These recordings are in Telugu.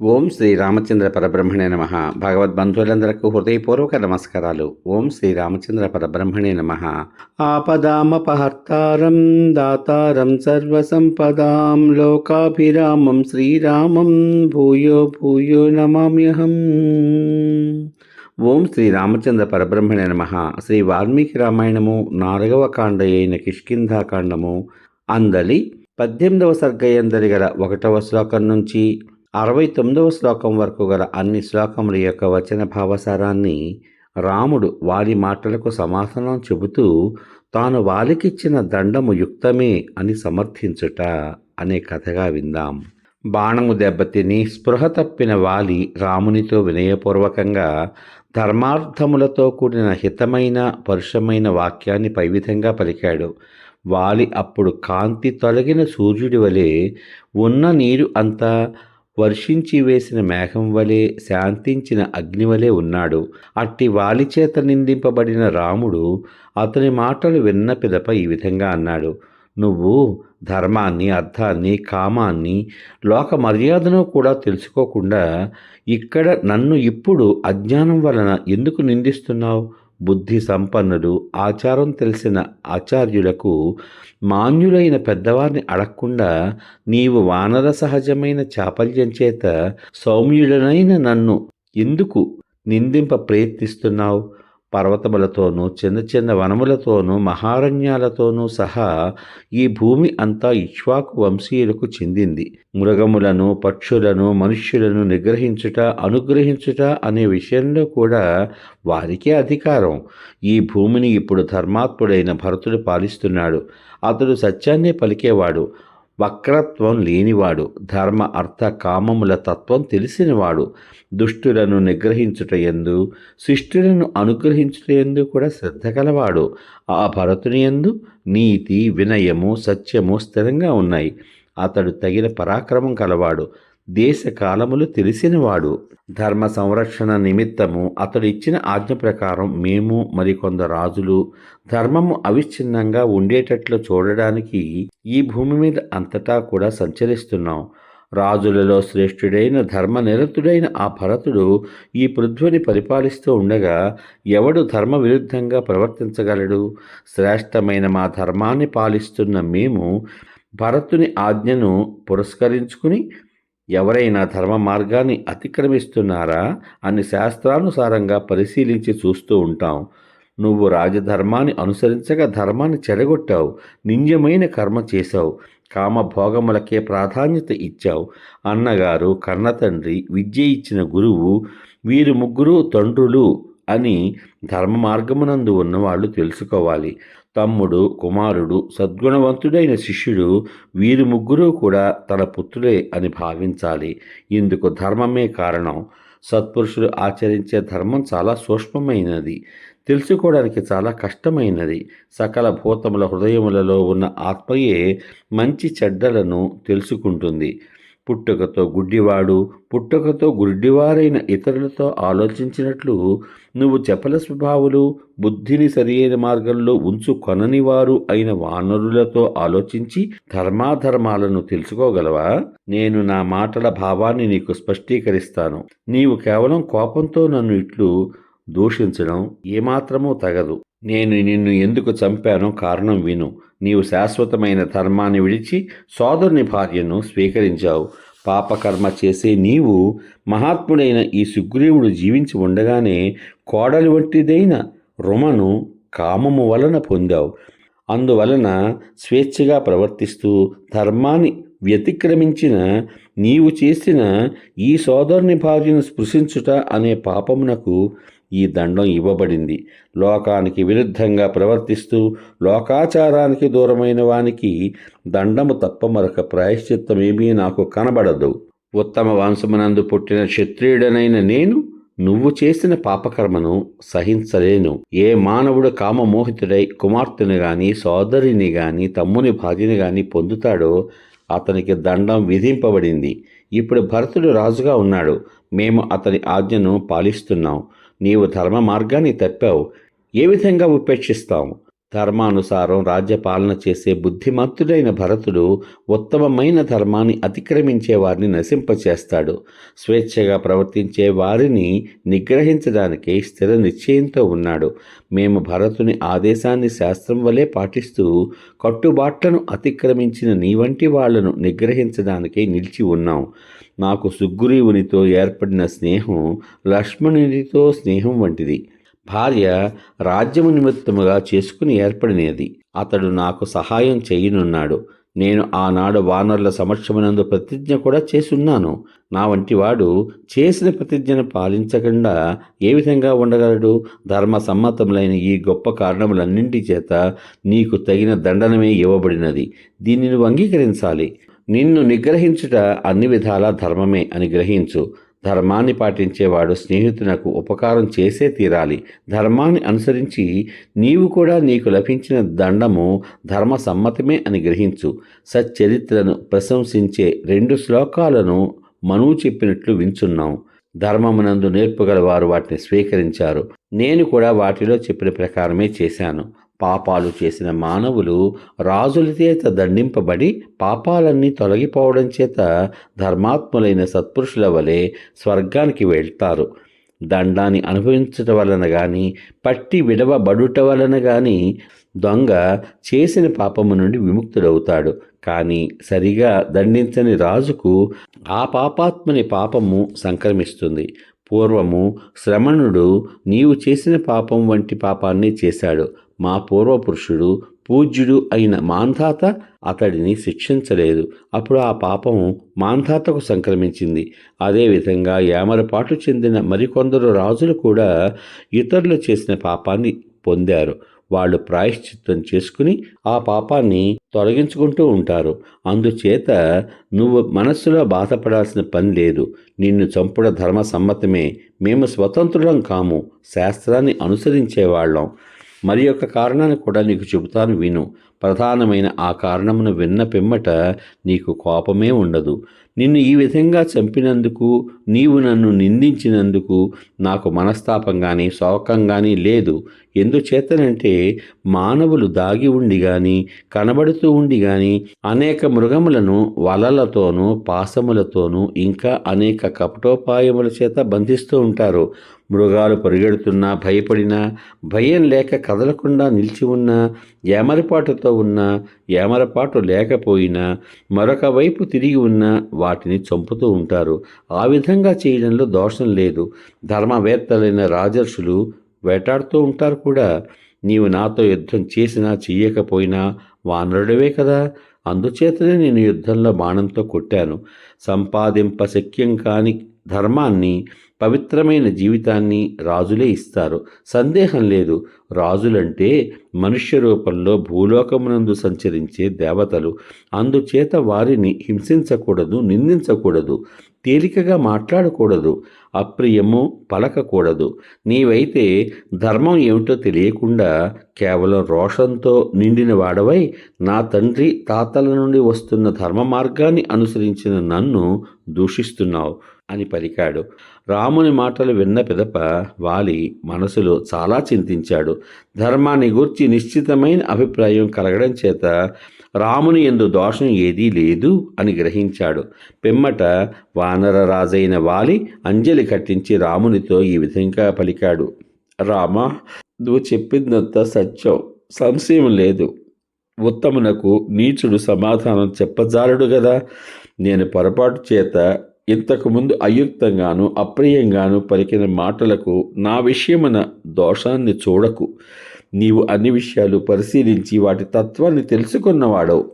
ఓం శ్రీ రామచంద్ర పరబ్రహ్మణే నమ. భగవద్బంధువులందరకు హృదయపూర్వక నమస్కారాలు. ఓం శ్రీ రామచంద్ర పరబ్రహ్మణే నమ. ఆపదామపహర్తారం దాతారం సర్వసంపదాం లోకాభిరామం శ్రీరామం భూయో భూయో నమామ్యహం. ఓం శ్రీ రామచంద్ర పరబ్రహ్మణే నమ. శ్రీ వాల్మీకి రామాయణము నాలుగవ కాండ అయిన కిష్కింధాకాండము అందలి పద్దెనిమిదవ సర్గయందరి గల ఒకటవ శ్లోకం నుంచి అరవై తొమ్మిదవ శ్లోకం వరకు గల అన్ని శ్లోకముల యొక్క వచన భావసారాన్ని రాముడు వారి మాటలకు సమాధానం చెబుతూ తాను వాలికిచ్చిన దండము యుక్తమే అని సమర్థించుట అనే కథగా విందాం. బాణము దెబ్బతిని స్పృహ తప్పిన వాలి రామునితో వినయపూర్వకంగా ధర్మార్థములతో కూడిన హితమైన పరుషమైన వాక్యాన్ని పై విధంగా పలికాడు. వాలి అప్పుడు కాంతి తొలగిన సూర్యుడి వలె ఉన్న నీరు అంతా వర్షించి వేసిన మేఘం వలె శాంతించిన అగ్ని వలె ఉన్నాడు. అట్టి వాలి చేత నిందింపబడిన రాముడు అతని మాటలు విన్న పిదప ఈ విధంగా అన్నాడు. నువ్వు ధర్మాన్ని అర్థాన్ని కామాన్ని లోక మర్యాదను కూడా తెలుసుకోకుండా ఇక్కడ నన్ను ఇప్పుడు అజ్ఞానం వలన ఎందుకు నిందిస్తున్నావు? బుద్ధి సంపన్నులు ఆచారం తెలిసిన ఆచార్యులకు మాన్యులైన పెద్దవారిని అడగకుండా నీవు వానర సహజమైన చాపల్యం చేత సౌమ్యుడనైన నన్ను ఎందుకు నిందింప ప్రయత్నిస్తున్నావు? పర్వతములతోనూ చిన్న చిన్న వనములతోనూ మహారణ్యాలతోనూ సహా ఈ భూమి అంతా ఇక్ష్వాకు వంశీయులకు చెందింది. మృగములను పక్షులను మనుష్యులను నిగ్రహించుట అనుగ్రహించుట అనే విషయంలో కూడా వారికే అధికారం. ఈ భూమిని ఇప్పుడు ధర్మాత్ముడైన భరతుడు పాలిస్తున్నాడు. అతడు సత్యాన్నే పలికేవాడు. వక్రత్వం లేనివాడు ధర్మ అర్థ కామముల తత్వం తెలిసినవాడు దుష్టులను నిగ్రహించుట ఎందు శిష్టులను అనుగ్రహించుట ఎందు కూడా శ్రద్ధ కలవాడు ఆ భరతుని ఎందు నీతి వినయము సత్యము స్థిరంగా ఉన్నాయి. అతడు తగిన పరాక్రమం కలవాడు దేశ కాలములు తెలిసినవాడు. ధర్మ సంరక్షణ నిమిత్తము అతడు ఇచ్చిన ఆజ్ఞ ప్రకారం మేము మరికొందరు రాజులు ధర్మము అవిచ్ఛిన్నంగా ఉండేటట్లు చూడడానికి ఈ భూమి మీద అంతటా కూడా సంచరిస్తున్నాం. రాజులలో శ్రేష్ఠుడైన ధర్మనిరతుడైన ఆ భరతుడు ఈ పృథ్విని పరిపాలిస్తూ ఉండగా ఎవడు ధర్మ విరుద్ధంగా ప్రవర్తించగలడు? శ్రేష్టమైన మా ధర్మాన్ని పాలిస్తున్న మేము భరతుని ఆజ్ఞను పురస్కరించుకుని ఎవరైనా ధర్మ మార్గాన్ని అతిక్రమిస్తున్నారా అని శాస్త్రానుసారంగా పరిశీలించి చూస్తూ ఉంటాం. నువ్వు రాజధర్మాన్ని అనుసరించగా ధర్మాన్ని చెడగొట్టావు నింజమైన కర్మ చేశావు కామభోగములకే ప్రాధాన్యత ఇచ్చావు. అన్నగారు కన్నతండ్రి విద్య ఇచ్చిన గురువు వీరు ముగ్గురు తండ్రులు అని ధర్మ మార్గమునందు ఉన్నవాళ్ళు తెలుసుకోవాలి. తమ్ముడు కుమారుడు సద్గుణవంతుడైన శిష్యుడు వీరి ముగ్గురు కూడా తన పుత్రులే అని భావించాలి. ఇందుకు ధర్మమే కారణం. సత్పురుషులు ఆచరించే ధర్మం చాలా సూక్ష్మమైనది. తెలుసుకోవడానికి చాలా కష్టమైనది. సకల భూతముల హృదయములలో ఉన్న ఆత్మయే మంచి చెడ్డలను తెలుసుకుంటుంది. పుట్టుకతో గుడ్డివాడు పుట్టుకతో గుడ్డివారైన ఇతరులతో ఆలోచించినట్లు నువ్వు చపల స్వభావులు బుద్ధిని సరియైన మార్గంలో ఉంచు కొననివారు అయిన వానరులతో ఆలోచించి ధర్మాధర్మాలను తెలుసుకోగలవా? నేను నా మాటల భావాన్ని నీకు స్పష్టీకరిస్తాను. నీవు కేవలం కోపంతో నన్ను ఇట్లు దూషించడం ఏమాత్రమూ తగదు. నేను నిన్ను ఎందుకు చంపానో కారణం విను. నీవు శాశ్వతమైన ధర్మాన్ని విడిచి సోదరుని భార్యను స్వీకరించావు. పాపకర్మ చేసే నీవు మహాత్ముడైన ఈ సుగ్రీవుడు జీవించి ఉండగానే కోడలి వంటిదైన రుమను కామము వలన పొందావు. అందువలన స్వేచ్ఛగా ప్రవర్తిస్తూ ధర్మాన్ని వ్యతిక్రమించిన నీవు చేసిన ఈ సోదరుని భార్యను స్పృశించుట అనే పాపమునకు ఈ దండం ఇవ్వబడింది. లోకానికి విరుద్ధంగా ప్రవర్తిస్తూ లోకాచారానికి దూరమైన వానికి దండము తప్ప మరొక ప్రాయశ్చిత్తమేమీ నాకు కనబడదు. ఉత్తమ వంశమునందు పుట్టిన క్షత్రియుడనైన నేను నువ్వు చేసిన పాపకర్మను సహించలేను. ఏ మానవుడు కామమోహితుడై కుమార్తెను గాని సోదరిని గాని తమ్ముని భార్యని గాని పొందుతాడో అతనికి దండం విధింపబడింది. ఇప్పుడు భరతుడు రాజుగా ఉన్నాడు. మేము అతని ఆజ్ఞను పాలిస్తున్నాం. నీవు ధర్మ మార్గాన్ని తప్పావు. ఏ విధంగా ఉపేక్షిస్తావు? ధర్మానుసారం రాజ్యపాలన చేసే బుద్ధిమంతుడైన భరతుడు ఉత్తమమైన ధర్మాన్ని అతిక్రమించే వారిని నశింపచేస్తాడు. స్వేచ్ఛగా ప్రవర్తించే వారిని నిగ్రహించడానికి స్థిర నిశ్చయంతో ఉన్నాడు. మేము భరతుని ఆదేశాన్ని శాస్త్రం వలె పాటిస్తూ కట్టుబాట్లను అతిక్రమించిన నీ వంటి వాళ్ళను నిగ్రహించడానికి నిలిచి ఉన్నాం. నాకు సుగ్రీవునితో ఏర్పడిన స్నేహం లక్ష్మణునితో స్నేహం వంటిది. భార్య రాజ్యము నిమిత్తముగా చేసుకుని ఏర్పడినది. అతడు నాకు సహాయం చేయనున్నాడు. నేను ఆనాడు వానరుల సమక్షమునందు ప్రతిజ్ఞ కూడా చేసున్నాను. నా వంటివాడు చేసిన ప్రతిజ్ఞను పాలించకుండా ఏ విధంగా ఉండగలడు? ధర్మ సమ్మతములైన ఈ గొప్ప కారణములన్నింటి చేత నీకు తగిన దండనమే ఇవ్వబడినది. దీనిని అంగీకరించాలి. నిన్ను నిగ్రహించుట అన్ని విధాలా ధర్మమే అని గ్రహించు. ధర్మాన్ని పాటించేవాడు స్నేహితునకు ఉపకారం చేసే తీరాలి. ధర్మాన్ని అనుసరించి నీవు కూడా నీకు లభించిన దండము ధర్మ సమ్మతమే అని గ్రహించు. సచ్చరిత్రను ప్రశంసించే రెండు శ్లోకాలను మనువు చెప్పినట్లు వించున్నాం ధర్మమునందు నేర్పుగల వారు వాటిని స్వీకరించారు. నేను కూడా వాటిలో చెప్పిన ప్రకారమే చేశాను. పాపాలు చేసిన మానవులు రాజుల చేత దండింపబడి పాపాలన్నీ తొలగిపోవడం చేత ధర్మాత్ములైన సత్పురుషుల వలె స్వర్గానికి వెళ్తారు. దండాన్ని అనుభవించటం వలన కానీ పట్టి విడవబడుట వలన కానీ దొంగ చేసిన పాపము నుండి విముక్తుడవుతాడు. కానీ సరిగా దండించని రాజుకు ఆ పాపాత్మని పాపము సంక్రమిస్తుంది. పూర్వము శ్రమణుడు నీవు చేసిన పాపం వంటి పాపాన్ని చేశాడు. మా పూర్వపురుషుడు పూజ్యుడు అయిన మాంధాత అతడిని శిక్షించలేదు. అప్పుడు ఆ పాపం మాంధాతకు సంక్రమించింది. అదేవిధంగా ఏమరపాటు చెందిన మరికొందరు రాజులు కూడా ఇతరులు చేసిన పాపాన్ని పొందారు. వాళ్ళు ప్రాయశ్చిత్తం చేసుకుని ఆ పాపాన్ని తొలగించుకుంటూ ఉంటారు. అందుచేత నువ్వు మనస్సులో బాధపడాల్సిన పని లేదు. నిన్ను చంపుడ ధర్మ సమ్మతమే. మేము స్వతంత్రులం కాము. శాస్త్రాన్ని అనుసరించేవాళ్ళం మరి యొక్క కారణాన్ని కూడా నీకు చెబుతాను విను. ప్రధానమైన ఆ కారణమును విన్న పిమ్మట నీకు కోపమే ఉండదు. నిన్ను ఈ విధంగా చంపినందుకు నీవు నన్ను నిందించినందుకు నాకు మనస్తాపం కానీ శోకం కానీ లేదు. ఎందుచేతనంటే మానవులు దాగి ఉండి కానీ కనబడుతూ ఉండి కానీ అనేక మృగములను వలలతోనూ పాసములతోనూ ఇంకా అనేక కపటోపాయముల చేత బంధిస్తూ ఉంటారు. మృగాలు పరిగెడుతున్నా భయపడినా భయం లేక కదలకుండా నిలిచి ఉన్న ఏమరపాటుతో ఉన్న ఏమరపాటు లేకపోయినా మరొక వైపు తిరిగి ఉన్న వాటిని చంపుతూ ఉంటారు. ఆ విధంగా చేయడంలో దోషం లేదు. ధర్మవేత్తలైన రాజర్షులు వేటాడుతూ ఉంటారు కూడా. నీవు నాతో యుద్ధం చేసినా చెయ్యకపోయినా వానరుడివే కదా. అందుచేతనే నేను యుద్ధంలో బాణంతో కొట్టాను. సంపాదింప శక్యం కాని ధర్మాన్ని పవిత్రమైన జీవితాన్ని రాజులే ఇస్తారు. సందేహం లేదు. రాజులంటే మనుష్య రూపంలో భూలోకమునందు సంచరించే దేవతలు. అందుచేత వారిని హింసించకూడదు నిందించకూడదు తేలికగా మాట్లాడకూడదు అప్రియము పలకకూడదు. నీవైతే ధర్మం ఏమిటో తెలియకుండా కేవలం రోషంతో నిండిన వాడవై నా తండ్రి తాతల నుండి వస్తున్న ధర్మ మార్గాన్ని అనుసరించిన నన్ను దూషిస్తున్నావు అని పలికాడు. రాముని మాటలు విన్న పిదప వాలి మనసులో చాలా చింతించాడు. ధర్మాన్ని గూర్చి నిశ్చితమైన అభిప్రాయం కలగడం చేత రాముని ఎందు దోషం ఏదీ లేదు అని గ్రహించాడు. పిమ్మట వానరరాజైన వాలి అంజలి కట్టించి రామునితో ఈ విధంగా పలికాడు. రామ నువ్వు చెప్పిందంతా సత్యం. సంశయం లేదు. ఉత్తమునకు నీచుడు సమాధానం చెప్పజాలడు గదా. నేను పొరపాటు చేత ఇంతకుముందు అయుక్తంగాను అప్రియంగాను పలికిన మాటలకు నా విషయమన దోషాన్ని చూడకు. నీవు అన్ని విషయాలు పరిశీలించి వాటి తత్వాన్ని తెలుసుకున్నవాడవు.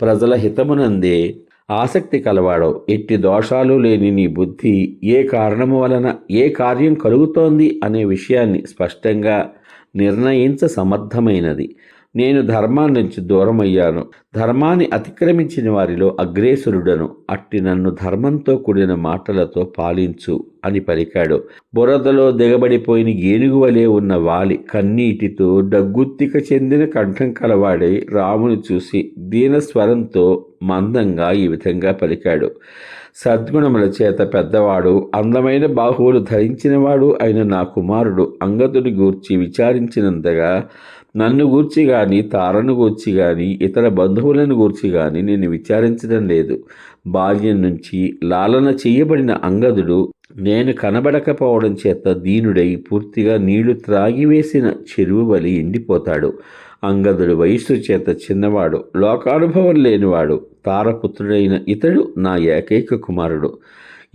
ప్రజల హితమునందే ఆసక్తి కలవాడవు. ఎట్టి దోషాలు లేని నీ బుద్ధి ఏ కారణము వలన ఏ కార్యం కలుగుతోంది అనే విషయాన్ని స్పష్టంగా నిర్ణయించ సమర్థమైనది. నేను ధర్మాన్ని నుంచి దూరమయ్యాను. ధర్మాన్ని అతిక్రమించిన వారిలో అగ్రేసురుడను. అట్టి నన్ను ధర్మంతో కూడిన మాటలతో పాలించు అని పలికాడు. బురదలో దిగబడిపోయిన ఏనుగు వలె ఉన్న వాలి కన్నీటితో డగ్గుత్తిక చెందిన కంఠం కలవాడై రాముని చూసి దీనస్వరంతో మందంగా ఈ విధంగా పలికాడు. సద్గుణముల చేత పెద్దవాడు అందమైన బాహువులు ధరించినవాడు అయిన నా కుమారుడు అంగదుని గూర్చి విచారించినంతగా నన్ను గూర్చి కానీ తారను గూర్చి కానీ ఇతర బంధువులను గూర్చి కానీ నేను విచారించడం లేదు. బాల్యం నుంచి లాలన చేయబడిన అంగదుడు నేను కనబడకపోవడం చేత దీనుడై పూర్తిగా నీళ్ళు త్రాగివేసిన చెరువు వలి ఎండిపోతాడు. అంగదుడు వయస్సు చేత చిన్నవాడు లోకానుభవం లేనివాడు తారపుత్రుడైన ఇతడు నా ఏకైక కుమారుడు.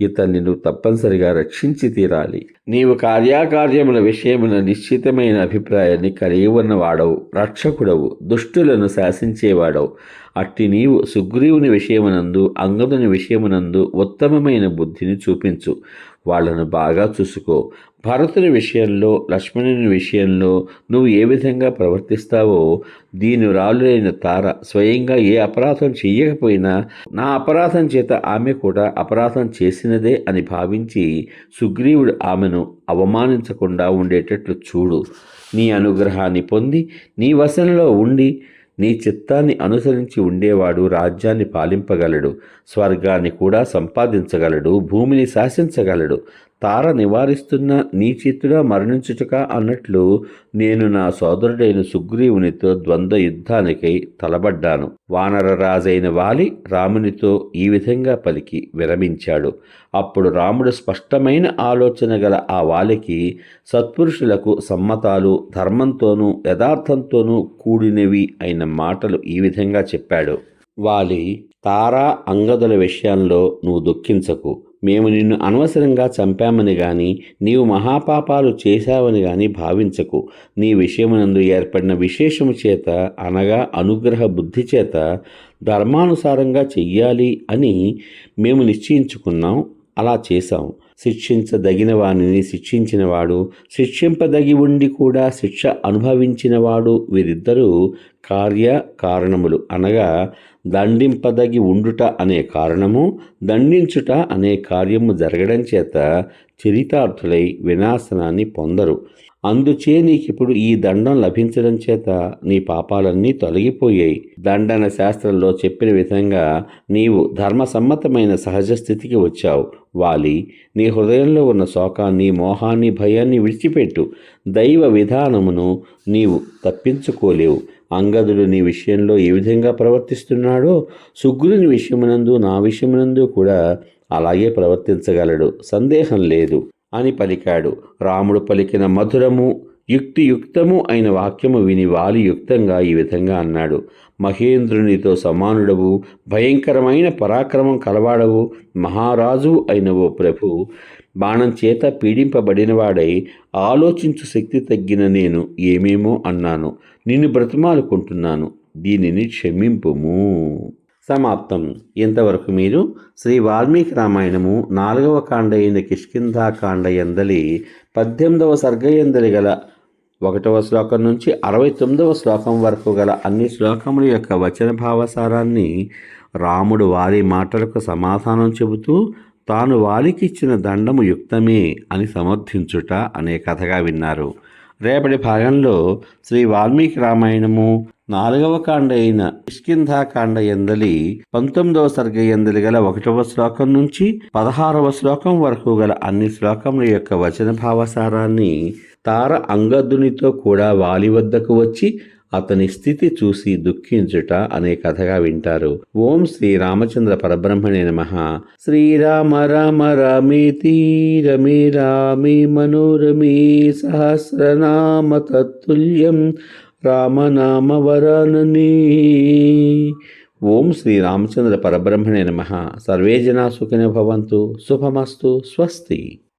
ఇతన్ని నువ్వు తప్పనిసరిగా రక్షించి తీరాలి. నీవు కార్యాకార్యముల విషయమున నిశ్చితమైన అభిప్రాయాన్ని కలిగి ఉన్నవాడవు రక్షకుడవు దుష్టులను శాసించేవాడవు. అట్టి నీవు సుగ్రీవుని విషయమునందు అంగదుని విషయమునందు ఉత్తమమైన బుద్ధిని చూపించు. వాళ్ళను బాగా చూసుకో. భరతుని విషయంలో లక్ష్మణుని విషయంలో నువ్వు ఏ విధంగా ప్రవర్తిస్తావో దీని రాలులైన తార స్వయంగా ఏ అపరాధం చెయ్యకపోయినా నా అపరాధం చేత ఆమె కూడా అపరాధం చేసినదే అని భావించి సుగ్రీవుడు ఆమెను అవమానించకుండా ఉండేటట్లు చూడు. నీ అనుగ్రహాన్ని పొంది నీ వశంలో ఉండి నీ చిత్తాన్ని అనుసరించి ఉండేవాడు రాజ్యాన్ని పాలింపగలడు స్వర్గాన్ని కూడా సంపాదించగలడు భూమిని శాసించగలడు. తార నివారిస్తున్న నీ చేతిలో మరణించుటక అన్నట్లు నేను నా సోదరుడైన సుగ్రీవునితో ద్వంద్వ యుద్ధానికై తలబడ్డాను. వానర రాజైన వాలి రామునితో ఈ విధంగా పలికి విరమించాడు. అప్పుడు రాముడు స్పష్టమైన ఆలోచన గల ఆ వాలికి సత్పురుషులకు సమ్మతాలు ధర్మంతోనూ యథార్థంతోనూ కూడినవి అయిన మాటలు ఈ విధంగా చెప్పాడు. వాలి తారా అంగదుల విషయంలో నువ్వు దుఃఖించకు. మేము నిన్ను అనవసరంగా చంపామని గాని నీవు మహాపాపాలు చేశావని గాని భావించకు. నీ విషయమునందు ఏర్పడిన విశేషము చేత అనగా అనుగ్రహ బుద్ధి చేత ధర్మానుసారంగా చెయ్యాలి అని మేము నిశ్చయించుకున్నాం. అలా చేశాం. శిక్షించదగిన వానిని శిక్షించినవాడు శిక్షింపదగి ఉండి కూడా శిక్ష అనుభవించినవాడు వీరిద్దరూ కార్య కారణములు. అనగా దండింపదగి ఉండుట అనే కారణము దండించుట అనే కార్యము జరగడం చేత చరితార్థులై వినాశనాన్ని పొందరు. అందుచే నీకిప్పుడు ఈ దండం లభించడం చేత నీ పాపాలన్నీ తొలగిపోయాయి. దండన శాస్త్రంలో చెప్పిన విధంగా నీవు ధర్మసమ్మతమైన సహజ స్థితికి వచ్చావు. వాలి నీ హృదయంలో ఉన్న శోకాన్ని మోహాన్ని భయాన్ని విడిచిపెట్టు. దైవ విధానమును నీవు తప్పించుకోలేవు. అంగదుడు నీ విషయంలో ఏ విధంగా ప్రవర్తిస్తున్నాడో సుగ్రుని విషయమునందు నా విషయమునందు కూడా అలాగే ప్రవర్తించగలడు. సందేహం లేదు అని పలికాడు. రాముడు పలికిన మధురము యుక్తియుక్తము అయిన వాక్యము విని వాలి యుక్తంగా ఈ విధంగా అన్నాడు. మహేంద్రునితో సమానుడవు భయంకరమైన పరాక్రమం కలవాడవు మహారాజు అయినవో ప్రభు. బాణం చేత పీడింపబడినవాడై ఆలోచించు శక్తి తగ్గిన నేను ఏమేమో అన్నాను. నిన్ను బ్రతిమాలుకుంటున్నాను. దీనిని క్షమింపుము. సమాప్తం. ఇంతవరకు మీరు? శ్రీ వాల్మీకి రామాయణము నాలుగవ కాండ అయిన కిష్కింధాకాండ ఎందలి పద్దెనిమిదవ సర్గ ఎందలి గల ఒకటవ శ్లోకం నుంచి అరవై తొమ్మిదవ శ్లోకం వరకు గల అన్ని శ్లోకముల యొక్క వచన భావసారాన్ని రాముడు వారి మాటలకు సమాధానం చెబుతూ తాను వాలికిచ్చిన దండము యుక్తమే అని సమర్థించుట అనే కథగా విన్నారు. రేపటి భాగంలో శ్రీ వాల్మీకి రామాయణము నాలుగవ కాండ అయిన ఇష్కింధాకాండ ఎందలి పంతొమ్మిదవ సర్గ ఎందలి గల ఒకటవ శ్లోకం నుంచి పదహారవ శ్లోకం వరకు గల అన్ని శ్లోకముల యొక్క వచన భావసారాన్ని తార అంగదునితో కూడా వాలి వద్దకు వచ్చి అతని స్థితి చూసి దుఃఖించుట అనే కథగా వింటారు. ఓం శ్రీ రామచంద్ర పరబ్రహ్మణే నమ. శ్రీరామ రామ రామేతి రమే రామే మనోరమే సహస్రనామ తత్తుల్యం రామనామ వరానని. ఓం శ్రీ రామచంద్ర పరబ్రహ్మణే నమ. సర్వే జనా సుఖిన భవంతు. శుభమస్తు. స్వస్తి.